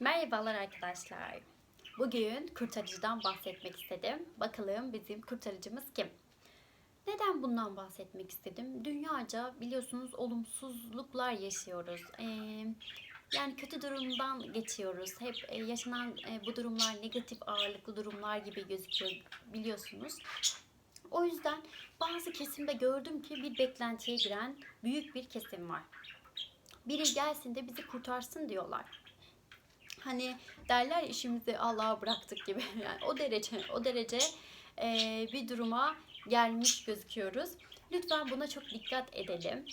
Merhabalar arkadaşlar. Bugün kurtarıcıdan bahsetmek istedim. Bakalım bizim kurtarıcımız kim? Neden bundan bahsetmek istedim? Dünyaca biliyorsunuz olumsuzluklar yaşıyoruz. Ee, yani kötü durumdan geçiyoruz. Hep e, yaşanan e, bu durumlar negatif ağırlıklı durumlar gibi gözüküyor biliyorsunuz. O yüzden bazı kesimde gördüm ki bir beklentiye giren büyük bir kesim var. Biri gelsin de bizi kurtarsın diyorlar hani derler işimizi Allah'a bıraktık gibi yani o derece o derece e, bir duruma gelmiş gözüküyoruz. Lütfen buna çok dikkat edelim.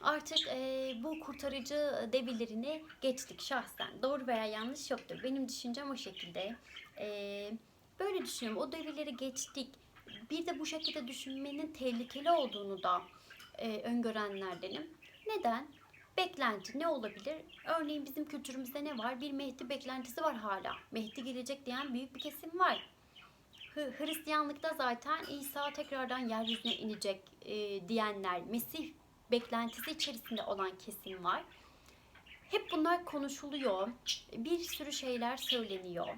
Artık e, bu kurtarıcı devirlerini geçtik şahsen. Doğru veya yanlış yoktur. Benim düşüncem o şekilde. E, böyle düşünüyorum. O devirleri geçtik. Bir de bu şekilde düşünmenin tehlikeli olduğunu da e, öngörenlerdenim. Neden? Beklenti ne olabilir? Örneğin bizim kültürümüzde ne var? Bir Mehdi beklentisi var hala. Mehdi gelecek diyen büyük bir kesim var. Hristiyanlıkta zaten İsa tekrardan yeryüzüne inecek e, diyenler, Mesih beklentisi içerisinde olan kesim var. Hep bunlar konuşuluyor. Bir sürü şeyler söyleniyor.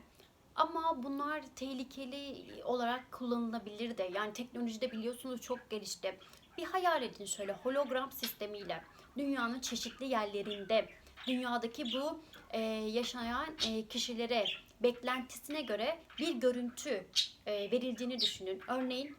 Ama bunlar tehlikeli olarak kullanılabilir de. Yani teknolojide biliyorsunuz çok gelişti. Bir hayal edin şöyle hologram sistemiyle dünyanın çeşitli yerlerinde dünyadaki bu e, yaşayan e, kişilere beklentisine göre bir görüntü e, verildiğini düşünün. Örneğin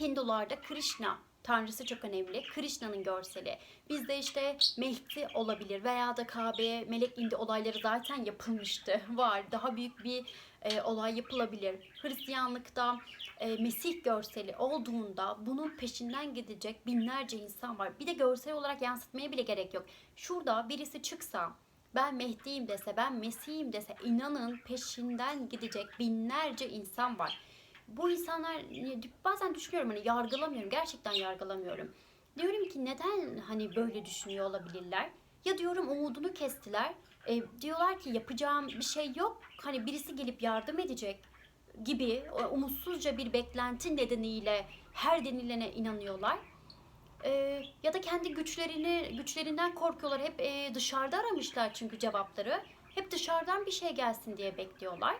Hindularda Krishna tanrısı çok önemli. Krishna'nın görseli. Bizde işte Mehdi olabilir veya da Kabe'ye melek indi olayları zaten yapılmıştı. Var. Daha büyük bir e, olay yapılabilir. Hristiyanlıkta e, Mesih görseli olduğunda bunun peşinden gidecek binlerce insan var. Bir de görsel olarak yansıtmaya bile gerek yok. Şurada birisi çıksa ben Mehdi'yim dese, ben Mesih'im dese inanın peşinden gidecek binlerce insan var. Bu insanlar bazen düşünüyorum hani yargılamıyorum. Gerçekten yargılamıyorum. Diyorum ki neden hani böyle düşünüyor olabilirler? Ya diyorum umudunu kestiler. E, diyorlar ki yapacağım bir şey yok. Hani birisi gelip yardım edecek gibi o umutsuzca bir beklenti nedeniyle her denilene inanıyorlar. E, ya da kendi güçlerini güçlerinden korkuyorlar. Hep e, dışarıda aramışlar çünkü cevapları. Hep dışarıdan bir şey gelsin diye bekliyorlar.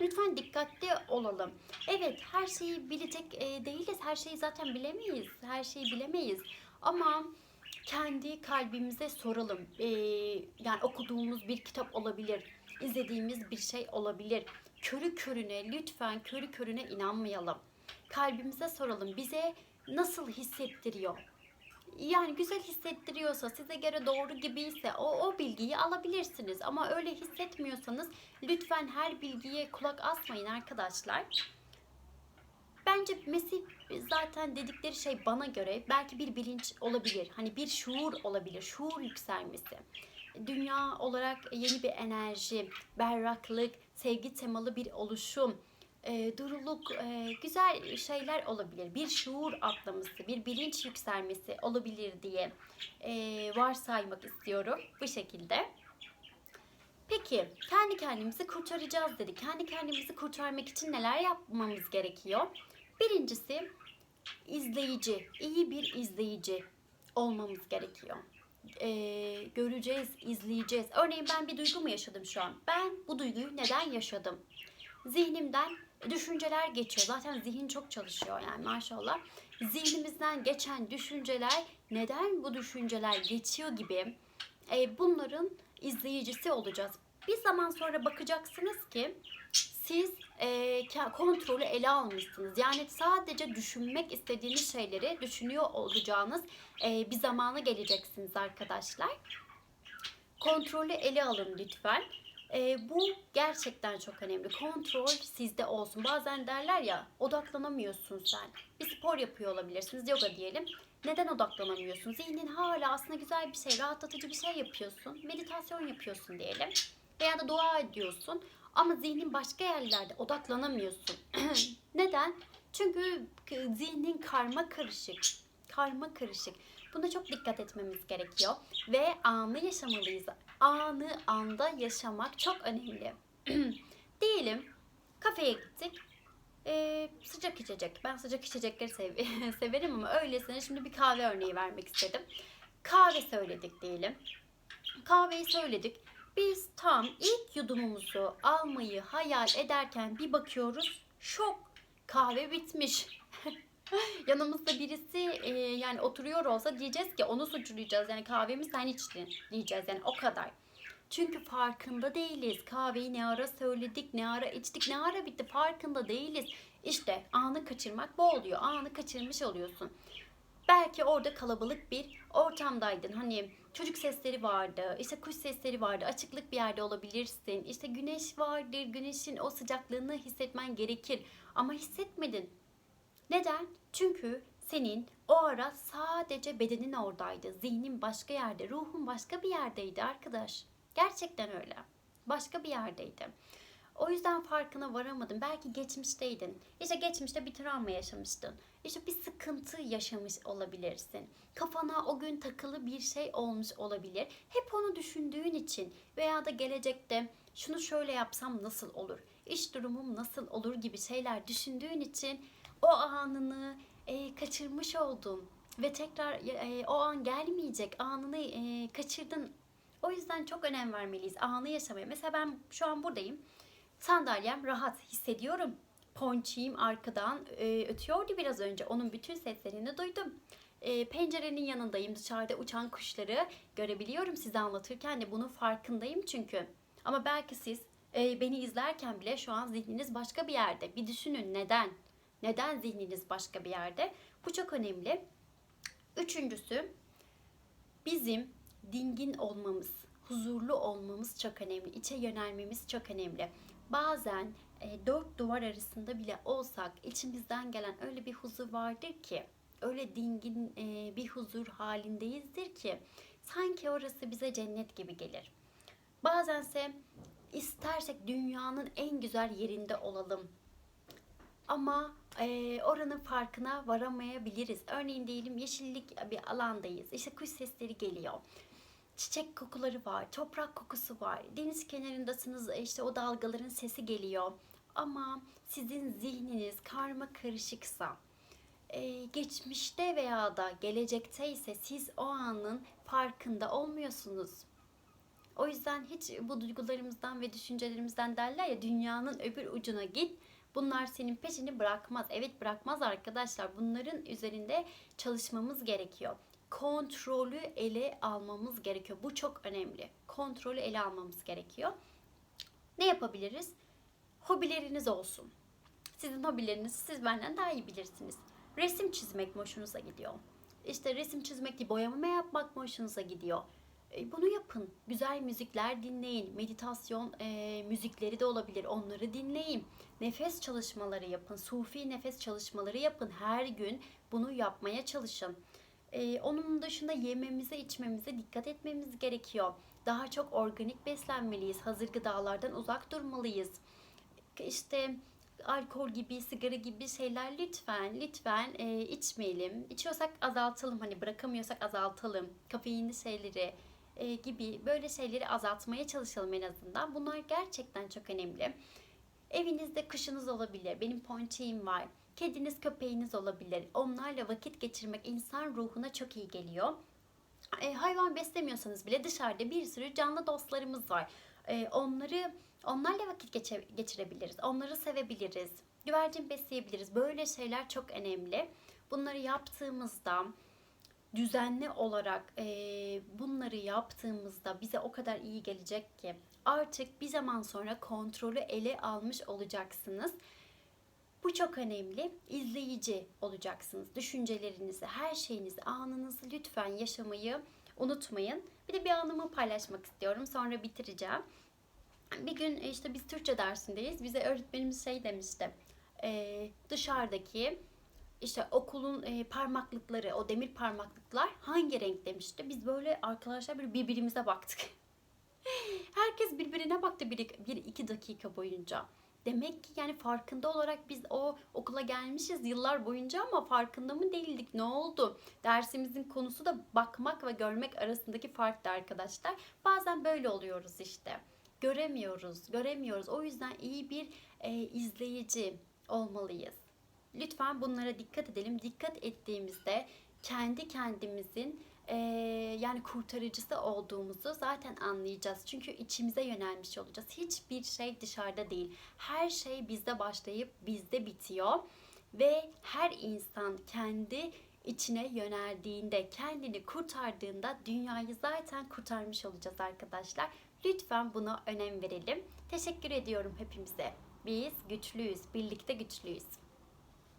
Lütfen dikkatli olalım. Evet her şeyi bilecek e, değiliz. Her şeyi zaten bilemeyiz. Her şeyi bilemeyiz. Ama kendi kalbimize soralım. E, yani okuduğumuz bir kitap olabilir. izlediğimiz bir şey olabilir. Körü körüne lütfen körü körüne inanmayalım. Kalbimize soralım. Bize nasıl hissettiriyor? yani güzel hissettiriyorsa, size göre doğru gibiyse o, o bilgiyi alabilirsiniz. Ama öyle hissetmiyorsanız lütfen her bilgiye kulak asmayın arkadaşlar. Bence Mesih zaten dedikleri şey bana göre belki bir bilinç olabilir. Hani bir şuur olabilir, şuur yükselmesi. Dünya olarak yeni bir enerji, berraklık, sevgi temalı bir oluşum, e, duruluk, e, güzel şeyler olabilir. Bir şuur atlaması, bir bilinç yükselmesi olabilir diye e, varsaymak istiyorum bu şekilde. Peki kendi kendimizi kurtaracağız dedik. Kendi kendimizi kurtarmak için neler yapmamız gerekiyor? Birincisi izleyici, iyi bir izleyici olmamız gerekiyor. Ee, göreceğiz, izleyeceğiz. Örneğin ben bir duygu mu yaşadım şu an? Ben bu duyguyu neden yaşadım? Zihnimden düşünceler geçiyor. Zaten zihin çok çalışıyor yani maşallah. Zihnimizden geçen düşünceler neden bu düşünceler geçiyor gibi e, bunların izleyicisi olacağız. Bir zaman sonra bakacaksınız ki siz e, kontrolü ele almışsınız. Yani sadece düşünmek istediğiniz şeyleri düşünüyor olacağınız e, bir zamana geleceksiniz arkadaşlar. Kontrolü ele alın lütfen. E, bu gerçekten çok önemli. Kontrol sizde olsun. Bazen derler ya odaklanamıyorsun sen. Bir spor yapıyor olabilirsiniz. Yoga diyelim. Neden odaklanamıyorsun? Zihnin hala aslında güzel bir şey, rahatlatıcı bir şey yapıyorsun. Meditasyon yapıyorsun diyelim. Veya da dua ediyorsun. Ama zihnin başka yerlerde odaklanamıyorsun. Neden? Çünkü zihnin karma karışık. Karma karışık. Buna çok dikkat etmemiz gerekiyor. Ve anı yaşamalıyız. Anı anda yaşamak çok önemli. Diyelim kafeye gittik. Ee, sıcak içecek. Ben sıcak içecekleri sev severim ama öylesine şimdi bir kahve örneği vermek istedim. Kahve söyledik diyelim. Kahveyi söyledik. Biz tam ilk yudumumuzu almayı hayal ederken bir bakıyoruz şok kahve bitmiş. Yanımızda birisi e, yani oturuyor olsa diyeceğiz ki onu suçlayacağız. Yani kahvemi sen içtin diyeceğiz yani o kadar. Çünkü farkında değiliz. Kahveyi ne ara söyledik, ne ara içtik, ne ara bitti farkında değiliz. İşte anı kaçırmak bu oluyor. Anı kaçırmış oluyorsun. Belki orada kalabalık bir ortamdaydın. Hani çocuk sesleri vardı, işte kuş sesleri vardı, açıklık bir yerde olabilirsin. İşte güneş vardır, güneşin o sıcaklığını hissetmen gerekir. Ama hissetmedin. Neden? Çünkü senin o ara sadece bedenin oradaydı. Zihnin başka yerde, ruhun başka bir yerdeydi arkadaş. Gerçekten öyle. Başka bir yerdeydi. O yüzden farkına varamadın. Belki geçmişteydin. İşte geçmişte bir travma yaşamıştın. İşte bir sıkıntı yaşamış olabilirsin. Kafana o gün takılı bir şey olmuş olabilir. Hep onu düşündüğün için veya da gelecekte şunu şöyle yapsam nasıl olur? İş durumum nasıl olur gibi şeyler düşündüğün için o anını e, kaçırmış oldum ve tekrar e, o an gelmeyecek anını e, kaçırdın. O yüzden çok önem vermeliyiz anı yaşamaya. Mesela ben şu an buradayım. Sandalyem rahat hissediyorum. Ponçiğim arkadan e, ötüyordu biraz önce. Onun bütün seslerini duydum. E, pencerenin yanındayım. Dışarıda uçan kuşları görebiliyorum size anlatırken de bunun farkındayım çünkü. Ama belki siz e, beni izlerken bile şu an zihniniz başka bir yerde. Bir düşünün neden? Neden zihniniz başka bir yerde? Bu çok önemli. Üçüncüsü bizim dingin olmamız, huzurlu olmamız çok önemli. İçe yönelmemiz çok önemli. Bazen e, dört duvar arasında bile olsak içimizden gelen öyle bir huzur vardır ki öyle dingin e, bir huzur halindeyizdir ki sanki orası bize cennet gibi gelir. Bazense istersek dünyanın en güzel yerinde olalım. Ama e, oranın farkına varamayabiliriz. Örneğin diyelim yeşillik bir alandayız. İşte kuş sesleri geliyor. Çiçek kokuları var, toprak kokusu var. Deniz kenarındasınız işte o dalgaların sesi geliyor. Ama sizin zihniniz karma karışıksa, e, geçmişte veya da gelecekte ise siz o anın farkında olmuyorsunuz. O yüzden hiç bu duygularımızdan ve düşüncelerimizden derler ya dünyanın öbür ucuna git. Bunlar senin peşini bırakmaz. Evet bırakmaz arkadaşlar. Bunların üzerinde çalışmamız gerekiyor. Kontrolü ele almamız gerekiyor. Bu çok önemli. Kontrolü ele almamız gerekiyor. Ne yapabiliriz? Hobileriniz olsun. Sizin hobilerinizi siz benden daha iyi bilirsiniz. Resim çizmek hoşunuza gidiyor? İşte resim çizmek değil, boyama yapmak hoşunuza gidiyor? E, bunu yapın. Güzel müzikler dinleyin. Meditasyon e, müzikleri de olabilir. Onları dinleyin. Nefes çalışmaları yapın. Sufi nefes çalışmaları yapın. Her gün bunu yapmaya çalışın. E, onun dışında yememize, içmemize dikkat etmemiz gerekiyor. Daha çok organik beslenmeliyiz. Hazır gıdalardan uzak durmalıyız. İşte alkol gibi, sigara gibi şeyler lütfen lütfen e, içmeyelim. İçiyorsak azaltalım. Hani bırakamıyorsak azaltalım. Kafeinli şeyleri, e, gibi böyle şeyleri azaltmaya çalışalım en azından. Bunlar gerçekten çok önemli. Evinizde kışınız olabilir. Benim ponçiğim var. Kediniz, köpeğiniz olabilir. Onlarla vakit geçirmek insan ruhuna çok iyi geliyor. E, hayvan beslemiyorsanız bile dışarıda bir sürü canlı dostlarımız var. E, onları onlarla vakit geçe, geçirebiliriz. Onları sevebiliriz. Güvercin besleyebiliriz. Böyle şeyler çok önemli. Bunları yaptığımızda düzenli olarak e, bunları yaptığımızda bize o kadar iyi gelecek ki artık bir zaman sonra kontrolü ele almış olacaksınız. Bu çok önemli. İzleyici olacaksınız. Düşüncelerinizi, her şeyinizi, anınızı lütfen yaşamayı unutmayın. Bir de bir anımı paylaşmak istiyorum. Sonra bitireceğim. Bir gün işte biz Türkçe dersindeyiz. Bize öğretmenimiz şey demişti. E, dışarıdaki işte okulun e, parmaklıkları, o demir parmaklıklar hangi renk demişti. Biz böyle arkadaşlar bir birbirimize baktık. Herkes birbirine baktı bir iki dakika boyunca. Demek ki yani farkında olarak biz o okula gelmişiz yıllar boyunca ama farkında mı değildik? Ne oldu? Dersimizin konusu da bakmak ve görmek arasındaki farktı arkadaşlar. Bazen böyle oluyoruz işte. Göremiyoruz, göremiyoruz. O yüzden iyi bir e, izleyici olmalıyız. Lütfen bunlara dikkat edelim. Dikkat ettiğimizde kendi kendimizin e, yani kurtarıcısı olduğumuzu zaten anlayacağız. Çünkü içimize yönelmiş olacağız. Hiçbir şey dışarıda değil. Her şey bizde başlayıp bizde bitiyor. Ve her insan kendi içine yöneldiğinde, kendini kurtardığında dünyayı zaten kurtarmış olacağız arkadaşlar. Lütfen buna önem verelim. Teşekkür ediyorum hepimize. Biz güçlüyüz, birlikte güçlüyüz.